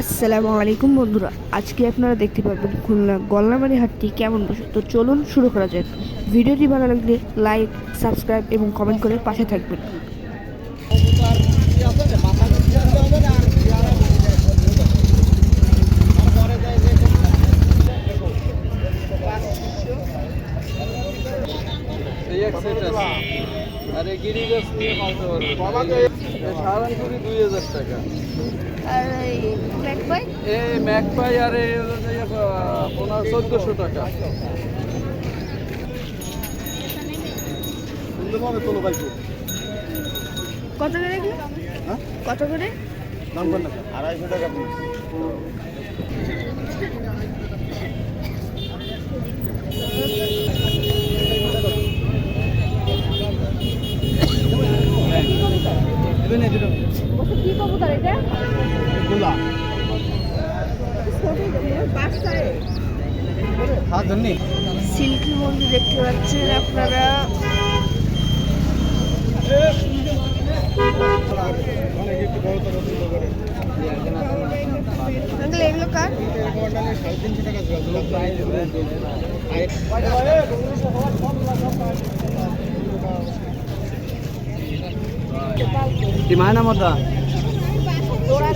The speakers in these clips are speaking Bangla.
আসসালামু আলাইকুম বন্ধুরা, আজকে আপনারা দেখতে পাবেন খুলনা গল্লামারি হাটটি কেমন? বসে তো চলুন শুরু করা যায় ভিডিওটি ভালো লাগলে লাইক সাবস্ক্রাইব এবং কমেন্ট করে পাশে থাকবেন এই এক সেট আছে আর গিরি গাছ নিয়ে পারবে দুই হাজার টাকা আর এই ম্যাক পাই আর এই হলো যে পনেরো চোদ্দোশো টাকা কত করে? কত করে আড়াইশো টাকা পিস সিল্কি মন্দির দেখতে পাচ্ছেন আপনারা। আঙ্কেল এগুলো কার? কি মায়না মতো এটা কত আছে মায়া এখানে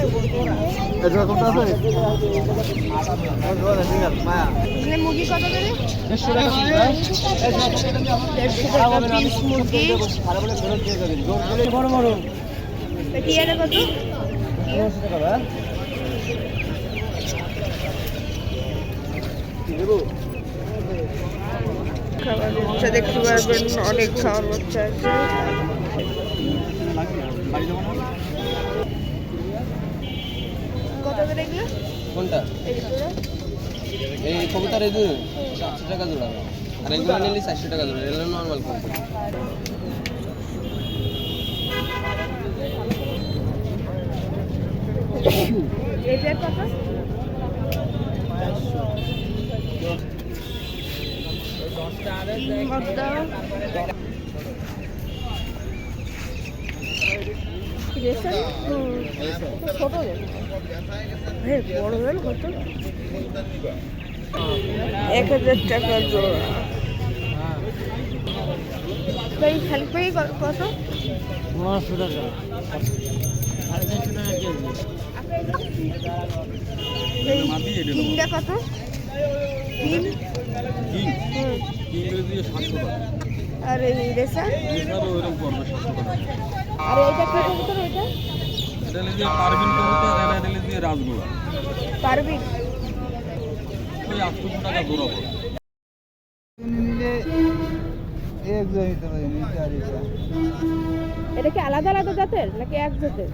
মুরগি কত করে? বড় বড় টিয়াটা কত? খাবার বাচ্চা দেখতে পারবেন অনেক খাবার বাচ্চা আছে কোনটা? এই কবুতর এই দুটো সাতশো টাকা জোড়া। আর এগুলো নিলে চারশো টাকা জোড়া। এগুলো নর্মাল কবুতর। রেশন? ছোট বড় হল কত এক হাজার টাকা জোড়া। এই খালি পেয়ে কত? নশো টাকা। এই তিনটা কত? কিং? কিং। দিয়ে সাতশো টাকা। আর এই এছাড়াও এরকম পড়বে সাতশো টাকা। কবুতর এটা পারবিন টাকা জোড়া এটা কি আলাদা আলাদা জাতের নাকি এক জাতের?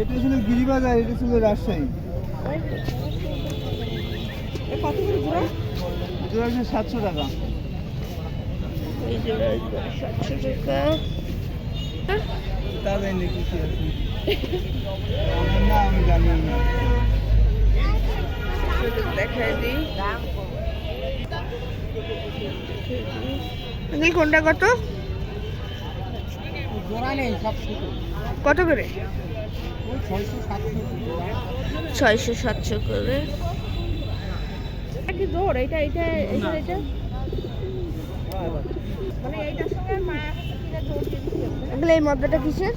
এটা ছিল গিরিবাজার এটা ছিল রাজশাহী। এ কত করে জোড়া? জোড়া হচ্ছে সাতশো টাকা। এই জোড়া সাতশো টাকা। তা জানি কি কি। আছে দেখাই দিই কোনটা কত? কত করে? ছয়শো সাতশো করে। কি জোর এটা এটা এটা এটা? মানে এইটার সঙ্গে এই মদ্দাটা কিসের?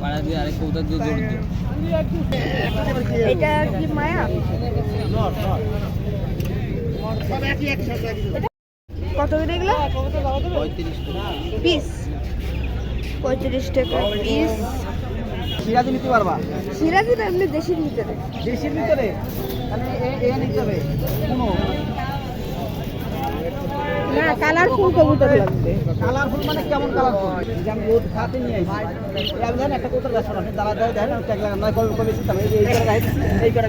পাড়া দিয়ে আরেক কবুতর দিয়ে জোর দিই এটা কি মায়া? কত করে এগুলো? পঁয়ত্রিশ টাকা পিস। পঁয়ত্রিশ টাকা পিস। সিরাজি নিতে পারবা? সিরাজি না এমনি দেশির ভিতরে। দেশের ভিতরে? তাহলে এ নিতে হবে। কোনো না কালারফুল কবুতর লাগবে কালারফুল মানে কেমন কালারফুল যে আমি রোদ খাতে নিয়ে আসি আমি জানি একটা কোথাও ব্যস্ত আপনি ট্যাগ লাগান কবে কবে সিস্টেম এই এই করে রাখছি এই করে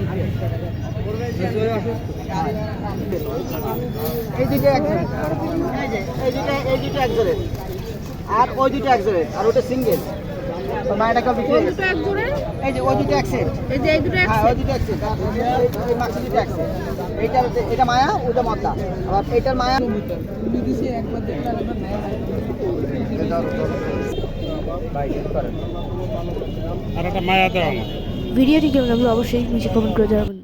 এই দুটো এক এই যে এই দুটো এক। আর ওই দুটো এক জোড়া। আর ওটা সিঙ্গেল মায়েরটা বিক্রি গেছে। এই যে ওই দুটো এক এই যে এই দুটো হ্যাঁ ওই দুটো এক সেট এই দুটো এক এইটা এটা মায়া ওটা মদ্দা। আবার এটার মায়া আর একটা মায়া দাও ভিডিওটি কেমন লাগল অবশ্যই নিচে কমেন্ট করে জানাবেন।